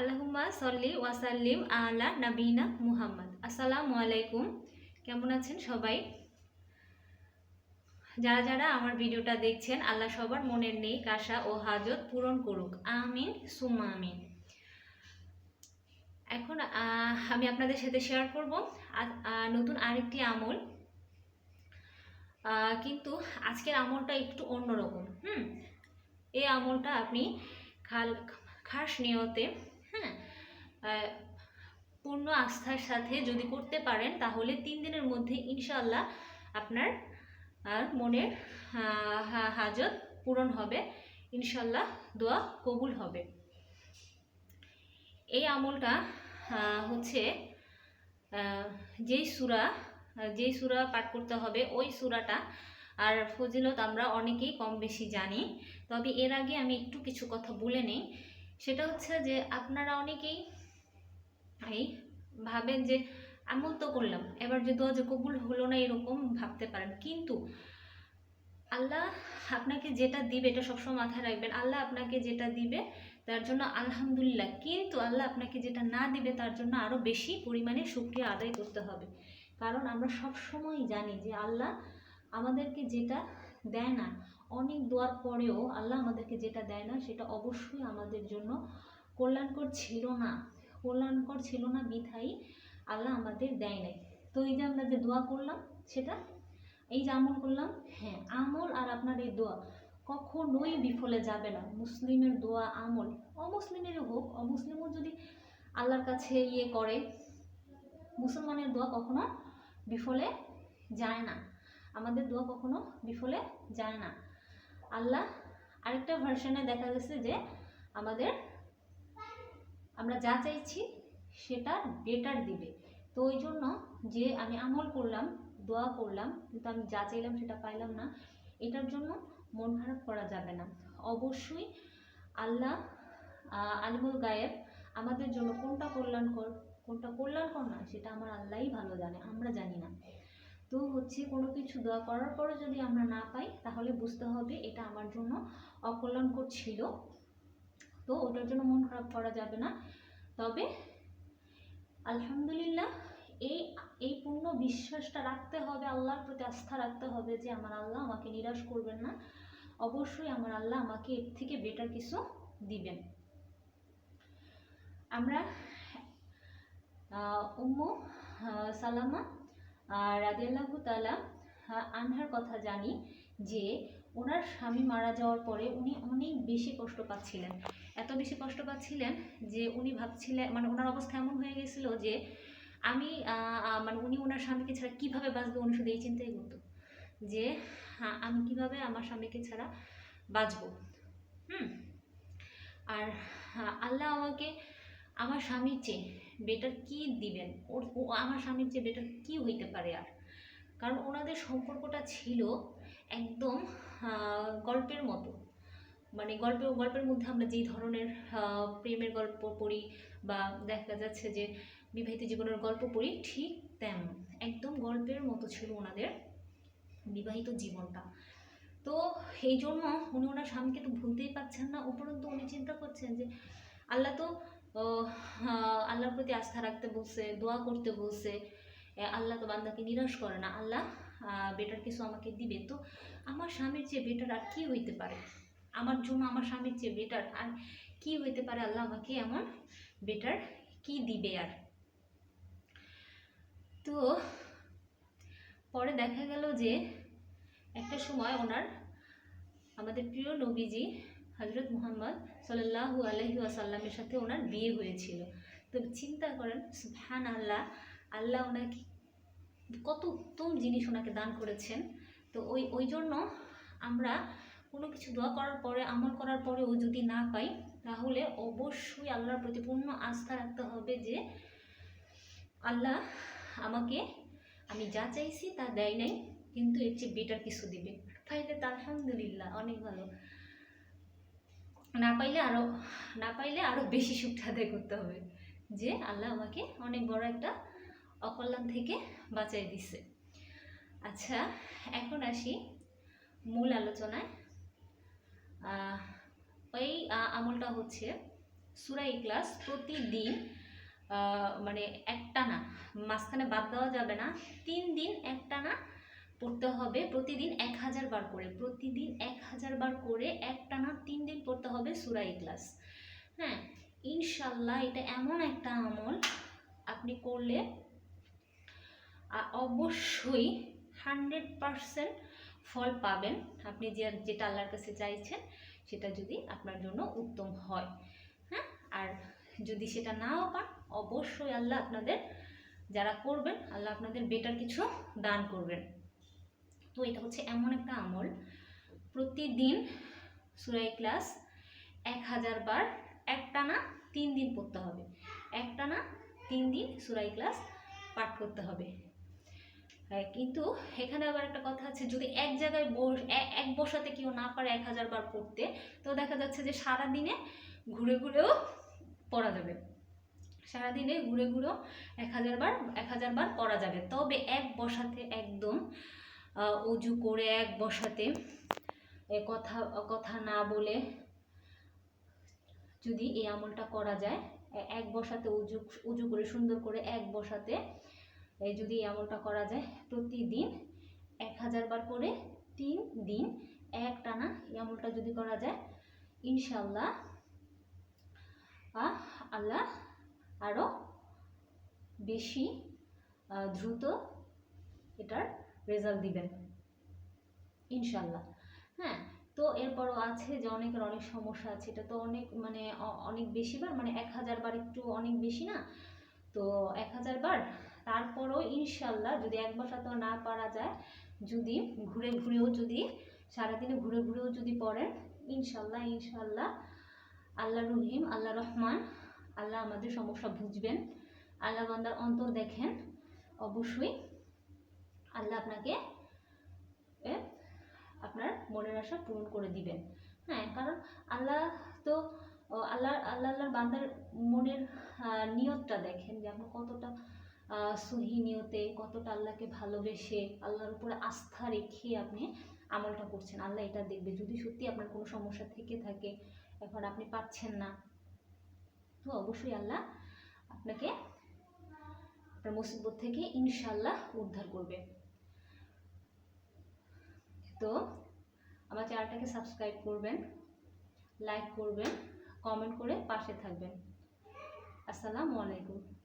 আল্লাহুম্মা সল্লি ওয়াসাল্লিম আলা নাবিনা মুহাম্মদ। আসসালামু আলাইকুম কেমন আছেন সবাই? যারা যারা আমার ভিডিওটা দেখছেন, আল্লাহ সবার মনের নেই আশা ও হাজত পূরণ করুক। আমিন সুমা আমিন। এখন আমি আপনাদের সাথে শেয়ার করব। নতুন আরেকটি আমল। কিন্তু আজকের আমলটা একটু অন্যরকম। হুম? এই আমলটা আপনি খাল খাস নিয়তে পূর্ণ আস্থার সাথে যদি করতে পারেন, তাহলে তিন দিনের মধ্যে ইনশাল্লাহ আপনার মনের হাজত পূরণ হবে। ইনশাল্লাহ দোয়া কবুল হবে। এই আমলটা হচ্ছে যেই সুরা যেই সুরা পাঠ করতে হবে, ওই সুরাটা আর ফজিলত আমরা অনেকেই কম বেশি জানি। তবে এর আগে আমি একটু কিছু কথা বলে নেই। সেটা হচ্ছে যে, আপনারা অনেকেই এই ভাবেন যে আমল তো করলাম। এবার যে দোয়া যে কবুল হলো না এরকম ভাবতে পারেন। কিন্তু আল্লাহ আপনাকে যেটা দিবে, এটা সবসময় মাথায় রাখবেন, আল্লাহ আপনাকে যেটা দিবে, তার জন্য আলহামদুলিল্লাহ। কিন্তু আল্লাহ আপনাকে যেটা না দিবে, তার জন্য আরও বেশি পরিমাণে শুক্রিয়া আদায় করতে হবে। কারণ আমরা সব সময় জানি যে আল্লাহ আমাদেরকে যেটা দেয় না, অনেক দোয়ার পরেও আল্লাহ আমাদেরকে যেটা দেয় না, সেটা অবশ্যই আমাদের জন্য কল্যাণকর ছিল না। কল্যাণকর ছিল না বিধাই আল্লাহ আমাদের দেয় নাই। তো এই যে আমরা যে দোয়া করলাম, সেটা? এই যে আমল করলাম? হ্যাঁ আমল আর আপনার এই দোয়া কখনোই বিফলে যাবে না। মুসলিমের দোয়া আমল, অমুসলিমেরও হোক, অমুসলিমও যদি আল্লাহর কাছে ইয়ে করে, মুসলমানের দোয়া কখনো বিফলে যায় না। আমাদের দোয়া কখনো বিফলে যায় না। আল্লাহ আরেকটা ভার্সনে দেখা গেছে যে আমাদের আমরা যা চাইছি সেটা বেটার দিবে। তো ওই জন্য যে আমি আমল করলাম, দোয়া করলাম, কিন্তু আমি যা চাইলাম সেটা পাইলাম না, এটার জন্য মন খারাপ করা যাবে না। অবশ্যই আল্লাহ আলিমুল গায়েব আমাদের জন্য কোনটা কল্যাণকর কোনটা কল্যাণকর না, সেটা আমার আল্লাহই ভালো জানে, আমরা জানি না। তো হচ্ছে কোনো কিছু দোয়া করার পরে যদি আমরা না পাই, তাহলে বুঝতে হবে এটা আমার জন্য অকল্যাণকর ছিল। তো ওটার জন্য মন খারাপ করা যাবে না। তবে আলহামদুলিল্লাহ এই এই পূর্ণ বিশ্বাসটা রাখতে হবে, আল্লাহর প্রতি আস্থা রাখতে হবে যে আমার আল্লাহ আমাকে নিরাশ করবেন না। অবশ্যই আমার আল্লাহ আমাকে এর থেকে বেটার কিছু দিবেন। আমরা উম্মু সালামা রাদিয়াল্লাহু তালা আনহার কথা জানি যে ওনার স্বামী মারা যাওয়ার পরে উনি অনেক বেশি কষ্ট পাচ্ছিলেন। এত বেশি কষ্ট পাচ্ছিলেন যে উনি ভাবছিলেন মানে ওনার অবস্থা এমন হয়ে গেছিল যে আমি মানে উনি ওনার স্বামীকে ছাড়া কীভাবে বাঁচবে? উনি শুধু এই চিন্তাই করতো যে আমি কীভাবে আমার স্বামীকে ছাড়া বাঁচবো? হুম। আর আল্লাহ আমাকে আমার স্বামীর চেয়ে বেটার কি দিবেন? ওর, ও, আমার স্বামীর চেয়ে বেটার কি হইতে পারে আর? কারণ ওনাদের সম্পর্কটা ছিল একদম গল্পের মতো। মানে গল্প গল্পের মধ্যে আমরা যেই ধরনের প্রেমের গল্প পড়ি বা দেখা যাচ্ছে যে বিবাহিত জীবনের গল্প পড়ি ঠিক তেমন। একদম গল্পের মতো ছিল ওনাদের বিবাহিত জীবনটা। তো এই জন্য উনি ওনার স্বামীকে তো ভুলতেই পারছেন না। উপরন্তু উনি চিন্তা করছেন যে আল্লাহ তো আহ, আল্লাহর প্রতি আস্থা রাখতে বলছে দোয়া করতে বলছে। আল্লাহ তো বান্দাকে নিরাশ করে না। আল্লাহ বেটার কিছু আমাকে দিবে। তো আমার স্বামীর চেয়ে বেটার আর কি হইতে পারে? আমার জন্য আমার স্বামীর চেয়ে বেটার আর কি হইতে পারে? আল্লাহ আমাকে এমন বেটার কি দিবে আর? তো পরে দেখা গেল যে একটা সময় ওনার আমাদের প্রিয় নবীজি হজরত মুহাম্মদ সাল্লাল্লাহু আলহি আসাল্লামের সাথে ওনার বিয়ে হয়েছিল। তো চিন্তা করেন সুবহান আল্লাহ আল্লাহ ওনাকে কত উত্তম জিনিস ওনাকে দান করেছেন। তো ওই ওই জন্য আমরা কোনো কিছু দোয়া করার পরে, আমল করার পরেও যদি না পাই, তাহলে অবশ্যই আল্লাহর প্রতি পূর্ণ আস্থা রাখতে হবে যে আল্লাহ আমাকে, আমি যা চাইছি তা দেয় নাই, কিন্তু এর চেয়ে বেটার কিছু দিবে। পাইলে তো আলহামদুলিল্লাহ, অনেক ভালো। না পাইলে আরও না পাইলে আরও বেশি সুখটা আদায় করতে হবে যে আল্লাহ আমাকে অনেক বড় একটা অকল্যাণ থেকে বাঁচাই দিছে। আচ্ছা এখন আসি মূল আলোচনায়। ওই আমলটা হচ্ছে সুরা ইখলাস প্রতিদিন মানে একটানা, মাঝখানে বাদ দেওয়া যাবে না, তিন দিন একটানা পড়তে হবে, প্রতিদিন এক হাজার বার করে, প্রতিদিন এক হাজার বার করে একটানা তিন দিন পড়তে হবে সুরা ইখলাস। হ্যাঁ ইনশাল্লাহ এটা এমন একটা আমল আপনি করলে অবশ্যই হান্ড্রেড পারসেন্ট ফল পাবেন। আপনি যে, যেটা আল্লাহর কাছে চাইছেন, সেটা যদি আপনার জন্য উত্তম হয় হ্যাঁ? আর যদি সেটা নাও পান, অবশ্যই আল্লাহ আপনাদের, যারা করবেন, আল্লাহ আপনাদের বেটার কিছু দান করবেন। তো এটা হচ্ছে এমন একটা আমল। প্রতিদিন সুরাই ক্লাস এক হাজার বার একটানা তিন দিন পড়তে হবে। একটানা তিন দিন সুরাই ক্লাস পাঠ করতে হবে। হ্যাঁ, কিন্তু এখানে আবার একটা কথা আছে যদি এক জায়গায় এক বসাতে কেউ না পারে এক হাজার বার পড়তে তো দেখা যাচ্ছে যে সারা দিনে ঘুরে ঘুরেও পড়া যাবে। সারাদিনে ঘুরে ঘুরেও এক হাজার বার এক হাজার বার পড়া যাবে। তবে এক বসাতে একদম উজু করে এক বসাতে কথা কথা না বলে যদি এই আমলটা করা যায় এক বসাতে উজু উজু করে সুন্দর করে এক বসাতে এই যদি এই আমলটা করা যায় প্রতিদিন এক হাজার বার করে তিন দিন এক টানা এই আমলটা যদি করা যায় ইনশাল্লাহ আল্লাহ আরও বেশি দ্রুত এটার রেজাল্ট দিবেন। ইনশাল্লাহ হ্যাঁ তো এরপরও আছে যে অনেকের অনেক সমস্যা আছে, এটা তো অনেক মানে অনেক বেশি বার মানে এক হাজার বার একটু অনেক বেশি না? তো এক হাজার বার তারপরও ইনশাল্লাহ যদি এক বসাতেও না পারা যায়, যদি ঘুরে ঘুরেও যদি, সারাদিনে ঘুরে ঘুরেও যদি পড়েন, ইনশাল্লাহ ইনশাল্লাহ। আল্লাহ রহিম, আল্লাহ রহমান, আল্লাহ আমাদের সমস্যা বুঝবেন। আল্লাহ বান্দার অন্তর দেখেন, অবশ্যই। আল্লাহ আপনাকে আপনার মনের আশা পূরণ করে দিবেন। হ্যাঁ কারণ আল্লাহ তো আল্লাহ আল্লাহ, আল্লাহর বান্দার মনের নিয়তটা দেখেন যে আপনার কতটা আহ, কতটা আল্লাহকে ভালোবেসে আল্লাহর উপরে আস্থা রেখে আপনি আমলটা করছেন আল্লাহ এটা দেখবে। যদি সত্যি আপনার কোনো সমস্যা থেকে থাকে এখন আপনি পাচ্ছেন না তো অবশ্যই আল্লাহ আপনাকে আপনার মুসিবত থেকে ইনশাল্লাহ উদ্ধার করবে। তো আমার চ্যানেলটাকে সাবস্ক্রাইব করবেন লাইক করবেন কমেন্ট করে পাশে থাকবেন। আসসালামু আলাইকুম।